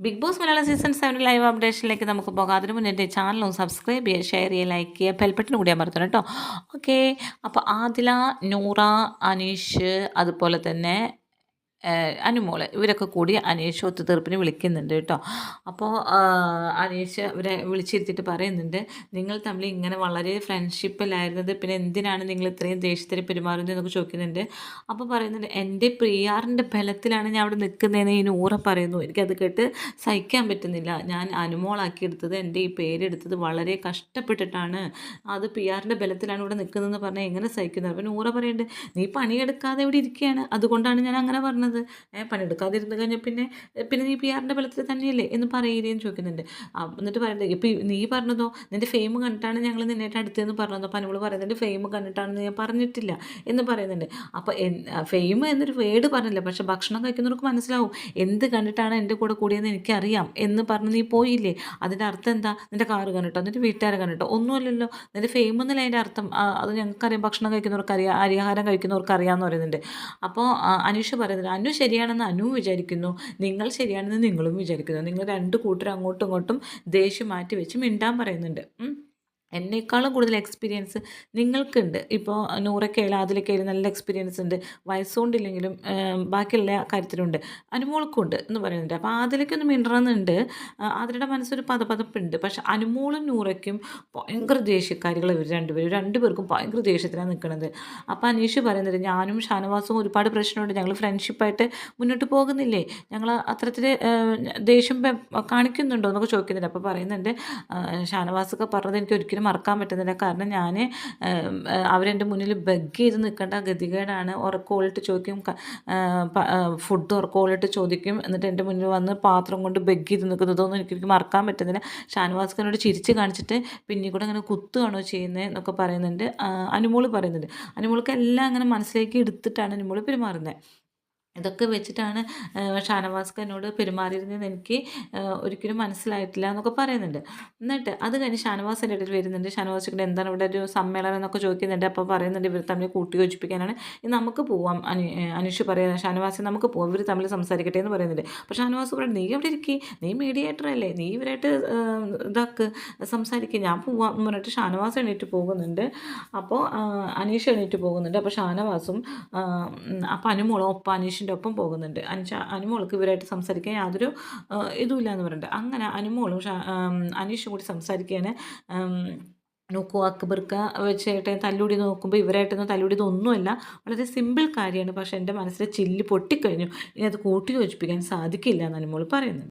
Bigg Boss Malayalam season seven live അപ്ഡേഷനിലേക്ക് നമുക്ക് പോകാം. അതിന് മുന്നേ എന്റെ ചാനലും സബ്സ്ക്രൈബ് ചെയ്യുക ഷെയർ ചെയ്യുക ലൈക്ക് ചെയ്യുക ബെൽബട്ടനും കൂടി അമർത്തണം കേട്ടോ. ഓക്കെ അപ്പോൾ ആദില നൂറ അനീഷ് അതുപോലെ തന്നെ അനുമോൾ. ഇവരൊക്കെ കൂടി അനീഷ് ഒത്തുതീർപ്പിന് വിളിക്കുന്നുണ്ട് കേട്ടോ. അപ്പോൾ അനീഷ് ഇവരെ വിളിച്ചിരുത്തിയിട്ട് പറയുന്നുണ്ട് നിങ്ങൾ തമ്മിൽ ഇങ്ങനെ വളരെ ഫ്രണ്ട്ഷിപ്പിലായിരുന്നത് പിന്നെ എന്തിനാണ് നിങ്ങൾ ഇത്രയും ദേഷ്യത്തിൽ പെരുമാറുന്നത്? എന്നൊക്കെ ചോദിക്കുന്നുണ്ട്. അപ്പോൾ പറയുന്നുണ്ട് എന്റെ പ്രിയാറിന്റെ ബലത്തിലാണ് ഞാൻ അവിടെ നിൽക്കുന്നതെന്ന് ഈ നൂറ പറയുന്നു. എനിക്കത് കേട്ട് സഹിക്കാൻ പറ്റുന്നില്ല. ഞാൻ അനുമോളാക്കി എടുത്തത് എന്റെ ഈ പേരെടുത്തത് വളരെ കഷ്ടപ്പെട്ടിട്ടാണ്. അത് പി ആറിന്റെ ബലത്തിലാണ് ഇവിടെ നിൽക്കുന്നതെന്ന് പറഞ്ഞാൽ എങ്ങനെ സഹിക്കുന്നത് അപ്പോൾ നൂറ പറയുന്നുണ്ട് നീ പണിയെടുക്കാതെ ഇവിടെ ഇരിക്കുകയാണ്. അതുകൊണ്ടാണ് ഞാൻ അങ്ങനെ പറഞ്ഞത്. പറയുന്നത് പണിയെടുക്കാതിരുന്ന് കഴിഞ്ഞാൽ പിന്നെ പിന്നെ നീ പി ആറിന്റെ ബലത്തിൽ തന്നെയല്ലേ എന്ന് പറയുകയും ചോദിക്കുന്നുണ്ട്. എന്നിട്ട് പറയുന്നത് ഇപ്പം നീ പറഞ്ഞതോ? നിന്റെ ഫെയിം കണ്ടിട്ടാണ് ഞങ്ങൾ നിന്നായിട്ട് അടുത്തെന്ന് പറഞ്ഞതോ? അപ്പം അനുമോൾ പറയുന്നുണ്ട് ഫെയിം കണ്ടിട്ടാണെന്ന് ഞാൻ പറഞ്ഞിട്ടില്ല എന്ന് പറയുന്നുണ്ട്. അപ്പോൾ ഫെയിം എന്നൊരു വേർഡ് പറഞ്ഞില്ല? പക്ഷേ ഭക്ഷണം കഴിക്കുന്നവർക്ക് മനസ്സിലാവും. എന്ത് കണ്ടിട്ടാണ് എന്റെ കൂടെ കൂടിയെന്ന് എനിക്കറിയാം എന്ന് പറഞ്ഞ് നീ പോയില്ലേ? അതിന്റെ അർത്ഥം എന്താ? നിന്റെ കാറ് കണ്ടിട്ടോ? നിന്റെ വീട്ടുകാരെ കണ്ടിട്ടോ? ഒന്നുമല്ലല്ലോ. നിന്റെ ഫെയിം എന്നല്ല അതിന്റെ അർത്ഥം? അത് ഞങ്ങൾക്കറിയാം. ഭക്ഷണം കഴിക്കുന്നവർക്ക് അറിയാം അരിഹാരം കഴിക്കുന്നവർക്ക് അറിയാമെന്ന് പറയുന്നുണ്ട്. അപ്പോൾ അനീഷ് പറയുന്നുണ്ട് അനു ശരിയാണെന്ന് അനു വിചാരിക്കുന്നു നിങ്ങൾ ശരിയാണെന്ന് നിങ്ങളും വിചാരിക്കുന്നു. നിങ്ങൾ രണ്ട് കൂട്ടരും അങ്ങോട്ടും ഇങ്ങോട്ടും ദേഷ്യം മാറ്റി വെച്ച് മിണ്ടാൻ പറയുന്നുണ്ട്. എന്നേക്കാളും കൂടുതൽ എക്സ്പീരിയൻസ് നിങ്ങൾക്കുണ്ട്. ഇപ്പോൾ നൂറൊക്കെയായാലും അതിലൊക്കെയായാലും നല്ല എക്സ്പീരിയൻസ് ഉണ്ട്. വയസ്സുകൊണ്ടില്ലെങ്കിലും ബാക്കിയുള്ള കാര്യത്തിലുണ്ട്. അനുമോൾക്കുണ്ട് എന്ന് പറയുന്നുണ്ട്. അപ്പോൾ അതിലേക്കൊന്നും മിണ്ടണമെന്നുണ്ട്. അതിലുടെ മനസ്സൊരു പതപതപ്പുണ്ട്. പക്ഷെ അനുമോളും നൂറയ്ക്കും ഭയങ്കര ദേഷ്യക്കാരികൾ ഇവർ രണ്ടുപേരും. രണ്ടുപേർക്കും ഭയങ്കര ദേഷ്യത്തിലാണ് നിൽക്കുന്നത്. അപ്പോൾ അനീഷ് പറയുന്നത് ഞാനും ഷാനവാസും ഒരുപാട് പ്രശ്നമുണ്ട്. ഞങ്ങൾ ഫ്രണ്ട്ഷിപ്പായിട്ട് മുന്നോട്ട് പോകുന്നില്ലേ? ഞങ്ങൾ അത്തരത്തിൽ ദേഷ്യം കാണിക്കുന്നുണ്ടോ? എന്നൊക്കെ ചോദിക്കുന്നുണ്ട്. അപ്പോൾ പറയുന്നുണ്ട് ഷാനവാസൊക്കെ പറഞ്ഞത് എനിക്ക് ഒരിക്കലും മറക്കാൻ പറ്റുന്നില്ല. കാരണം ഞാൻ അവരെന്റെ മുന്നിൽ ബഗ് ചെയ്ത് നിൽക്കേണ്ട ഗതികേടാണ്. ഉറക്കോളിട്ട് ചോദിക്കും ഫുഡ് ഉറക്കോളിട്ട് ചോദിക്കും. എന്നിട്ട് എന്റെ മുന്നിൽ വന്ന് പാത്രം കൊണ്ട് ബഗ് ചെയ്ത് നിൽക്കുന്നതൊന്നും എനിക്ക് മറക്കാൻ പറ്റുന്നില്ല. ഷാനവാസ്കനോട് ചിരിച്ച് കാണിച്ചിട്ട് പിന്നെ കൂടെ അങ്ങനെ കുത്തുകയാണോ ചെയ്യുന്നത് എന്നൊക്കെ പറയുന്നുണ്ട്. അനുമോൾ പറയുന്നുണ്ട്. അനുമോൾക്ക് എല്ലാം അങ്ങനെ മനസ്സിലേക്ക് എടുത്തിട്ടാണ് അനുമോൾ പെരുമാറുന്നത് ഇതൊക്കെ വെച്ചിട്ടാണ് ഷാനവാസ്കനോട് പെരുമാറിയിരുന്നത്. എനിക്ക് ഒരിക്കലും മനസ്സിലായിട്ടില്ല എന്നൊക്കെ പറയുന്നുണ്ട്. എന്നിട്ട് അത് കഴിഞ്ഞ് ഷാനവാസ് എന്റെ ഇടയിൽ വരുന്നുണ്ട് ഷാനവാസിയുടെ എന്താണ് ഇവിടെ ഒരു സമ്മേളനം എന്നൊക്കെ ചോദിക്കുന്നുണ്ട്. അപ്പോൾ പറയുന്നുണ്ട് ഇവർ തമ്മിൽ കൂട്ടി യോജിപ്പിക്കാനാണ് നമുക്ക് പോവാം. അനു അനുഷ് പറയുന്നത് ഷാനവാസി നമുക്ക് പോവാം. ഇവർ തമ്മിൽ സംസാരിക്കട്ടെ എന്ന് പറയുന്നുണ്ട്. അപ്പോൾ ഷാനവാസ് പറയുന്നത് നീ എവിടെ ഇരിക്കി? നീ മീഡിയേറ്റർ അല്ലേ? നീ ഇവരായിട്ട് ഇതാക്ക് സംസാരിക്കുക ഞാൻ പോവാം. എന്ന് പറഞ്ഞിട്ട് ഷാനവാസ് എണീറ്റ് പോകുന്നുണ്ട്. അപ്പോൾ അനീഷ് എണീറ്റ് പോകുന്നുണ്ട്. അപ്പോൾ ഷാനവാസും അപ്പോൾ അനുമോളും ഒപ്പം അനീഷ് അനീഷിന്റെ ഒപ്പം പോകുന്നുണ്ട്. അനുഷ അനുമോൾക്ക് ഇവരായിട്ട് സംസാരിക്കാൻ യാതൊരു ഇതുമില്ല എന്ന് പറയുന്നുണ്ട് അങ്ങനെ അനുമോളും അനീഷും കൂടി സംസാരിക്കാൻ നോക്കൂ അക്ബർക്ക് വെച്ചായിട്ട് തല്ലുടി നോക്കുമ്പോൾ ഇവരായിട്ടൊന്നും തല്ലുടിയത് ഒന്നുമല്ല. വളരെ സിമ്പിൾ കാര്യമാണ്. പക്ഷേ എന്റെ മനസ്സിലെ ചില്ല് പൊട്ടിക്കഴിഞ്ഞു. ഇനി അത് കൂട്ടി യോജിപ്പിക്കാൻ സാധിക്കില്ല എന്ന് അനുമോൾ പറയുന്നത്